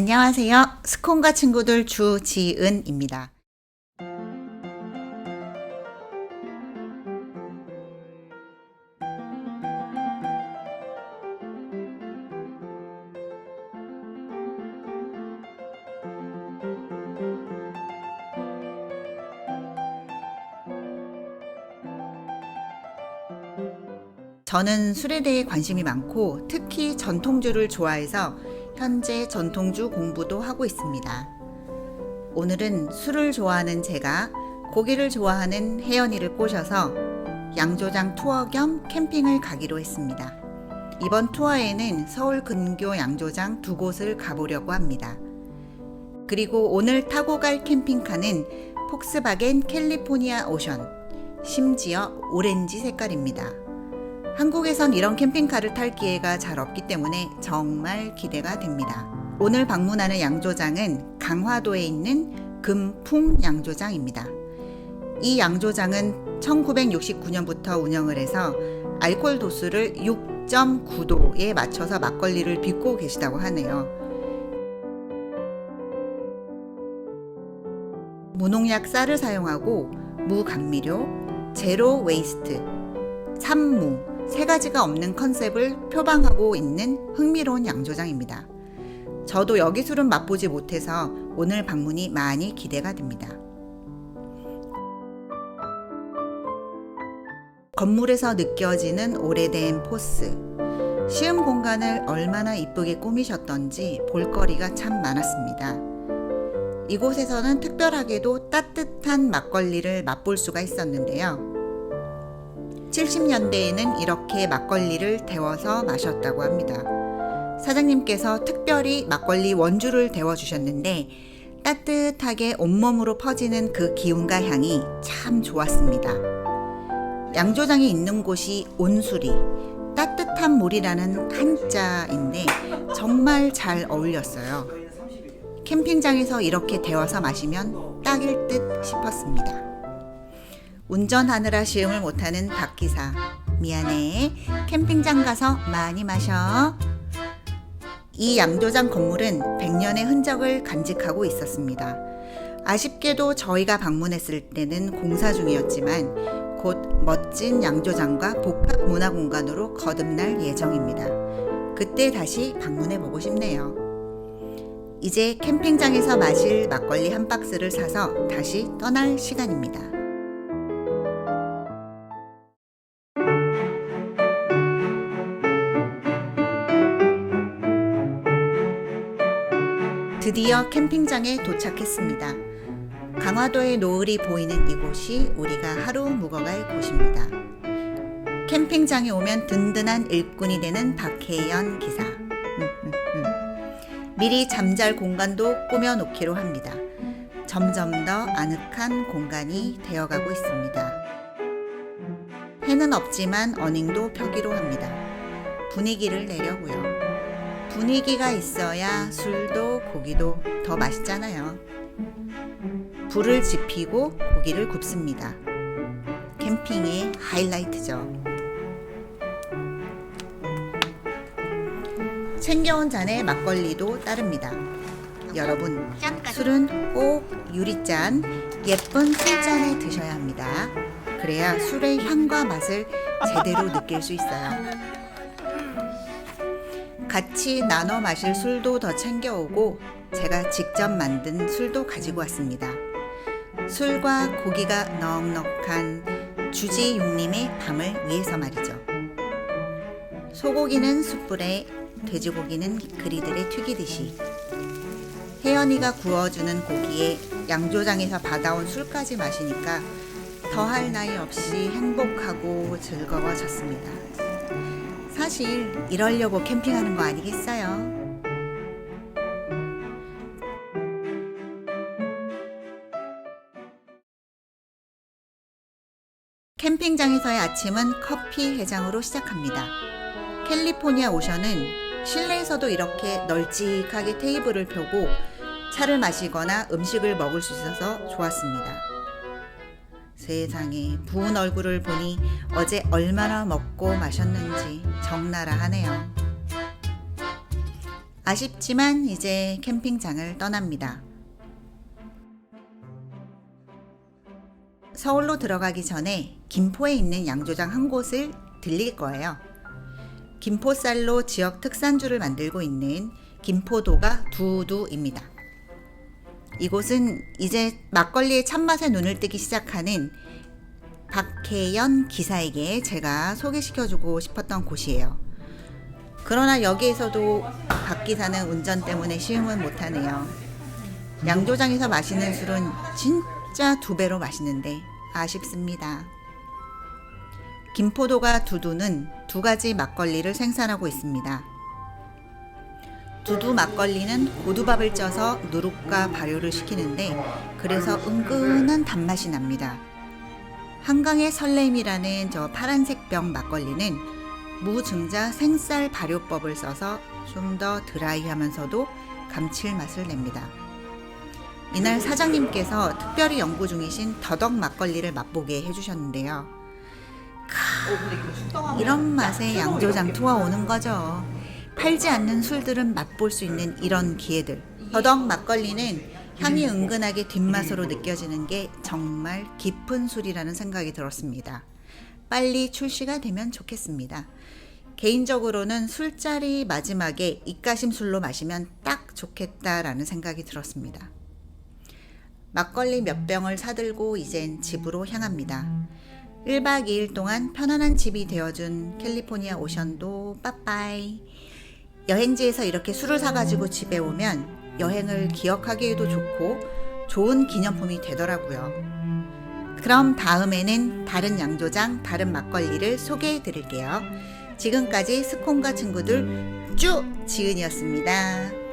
안녕하세요. 스콘과 친구들 주지은입니다. 저는 술에 대해 관심이 많고 특히 전통주를 좋아해서 현재 전통주 공부도 하고 있습니다. 오늘은 술을 좋아하는 제가 고기를 좋아하는 혜연이를 꼬셔서 양조장 투어 겸 캠핑을 가기로 했습니다. 이번 투어에는 서울 근교 양조장 두 곳을 가보려고 합니다. 그리고 오늘 타고 갈 캠핑카는 폭스바겐 캘리포니아 오션, 심지어 오렌지 색깔입니다. 한국에선 이런 캠핑카를 탈 기회가 잘 없기 때문에 정말 기대가 됩니다. 오늘 방문하는 양조장은 강화도에 있는 금풍 양조장입니다. 이 양조장은 1969년부터 운영을 해서 알코올 도수를 6.9도에 맞춰서 막걸리를 빚고 계시다고 하네요. 무농약 쌀을 사용하고 무감미료, 제로 웨이스트, 산무, 세 가지가 없는 컨셉을 표방하고 있는 흥미로운 양조장입니다. 저도 여기 술은 맛보지 못해서 오늘 방문이 많이 기대가 됩니다. 건물에서 느껴지는 오래된 포스. 시음 공간을 얼마나 이쁘게 꾸미셨던지 볼거리가 참 많았습니다. 이곳에서는 특별하게도 따뜻한 막걸리를 맛볼 수가 있었는데요. 70년대에는 이렇게 막걸리를 데워서 마셨다고 합니다. 사장님께서 특별히 막걸리 원주를 데워주셨는데 따뜻하게 온몸으로 퍼지는 그 기운과 향이 참 좋았습니다. 양조장이 있는 곳이 온수리, 따뜻한 물이라는 한자인데 정말 잘 어울렸어요. 캠핑장에서 이렇게 데워서 마시면 딱일 듯 싶었습니다. 운전하느라 시음을 못하는 박기사. 미안해. 캠핑장 가서 많이 마셔. 이 양조장 건물은 100년의 흔적을 간직하고 있었습니다. 아쉽게도 저희가 방문했을 때는 공사 중이었지만 곧 멋진 양조장과 복합 문화 공간으로 거듭날 예정입니다. 그때 다시 방문해 보고 싶네요. 이제 캠핑장에서 마실 막걸리 한 박스를 사서 다시 떠날 시간입니다. 드디어 캠핑장에 도착했습니다. 강화도의 노을이 보이는 이곳이 우리가 하루 묵어갈 곳입니다. 캠핑장에 오면 든든한 일꾼이 되는 박혜연 기사. 음, 음, 음. 미리 잠잘 공간도 꾸며놓기로 합니다. 점점 더 아늑한 공간이 되어가고 있습니다. 해는 없지만 어닝도 펴기로 합니다. 분위기를 내려고요. 분위기가 있어야 술도 고기도 더 맛있잖아요. 불을 지피고 고기를 굽습니다. 캠핑의 하이라이트죠. 챙겨온 잔에 막걸리도 따릅니다. 여러분, 술은 꼭 유리잔, 예쁜 술잔에 드셔야 합니다. 그래야 술의 향과 맛을 제대로 느낄 수 있어요. 같이 나눠 마실 술도 더 챙겨오고 제가 직접 만든 술도 가지고 왔습니다. 술과 고기가 넉넉한 주지육림의 밤을 위해서 말이죠. 소고기는 숯불에, 돼지고기는 그리들에 튀기듯이 혜연이가 구워주는 고기에 양조장에서 받아온 술까지 마시니까 더할 나위 없이 행복하고 즐거워졌습니다. 사실 이러려고 캠핑하는 거 아니겠어요? 캠핑장에서의 아침은 커피 해장으로 시작합니다. 캘리포니아 오션은 실내에서도 이렇게 널찍하게 테이블을 펴고 차를 마시거나 음식을 먹을 수 있어서 좋았습니다. 세상에 부은 얼굴을 보니 어제 얼마나 먹고 마셨는지 적나라 하네요. 아쉽지만 이제 캠핑장을 떠납니다. 서울로 들어가기 전에 김포에 있는 양조장 한 곳을 들릴 거예요. 김포쌀로 지역 특산주를 만들고 있는 김포도가 두두입니다. 이곳은 이제 막걸리의 참맛에 눈을 뜨기 시작하는 박혜연 기사에게 제가 소개시켜주고 싶었던 곳이에요. 그러나 여기에서도 박 기사는 운전 때문에 시음을 못하네요. 양조장에서 마시는 술은 진짜 두 배로 맛있는데 아쉽습니다. 김포도가 두두는 두 가지 막걸리를 생산하고 있습니다. 두두 막걸리는 고두밥을 쪄서 누룩과 발효를 시키는데 그래서 은근한 단맛이 납니다. 한강의 설렘이라는 저 파란색 병 막걸리는 무증자 생쌀 발효법을 써서 좀 더 드라이하면서도 감칠맛을 냅니다. 이날 사장님께서 특별히 연구 중이신 더덕 막걸리를 맛보게 해주셨는데요. 크, 이런 맛에 양조장 투어 오는 거죠. 팔지 않는 술들은 맛볼 수 있는 이런 기회들. 더덕 막걸리는 향이 은근하게 뒷맛으로 느껴지는 게 정말 깊은 술이라는 생각이 들었습니다. 빨리 출시가 되면 좋겠습니다. 개인적으로는 술자리 마지막에 입가심 술로 마시면 딱 좋겠다라는 생각이 들었습니다. 막걸리 몇 병을 사들고 이젠 집으로 향합니다. 1박 2일 동안 편안한 집이 되어준 캘리포니아 오션도 빠빠이. 여행지에서 이렇게 술을 사가지고 집에 오면 여행을 기억하기에도 좋고 좋은 기념품이 되더라고요. 그럼 다음에는 다른 양조장, 다른 막걸리를 소개해 드릴게요. 지금까지 스콘과 친구들 쭈 지은이었습니다.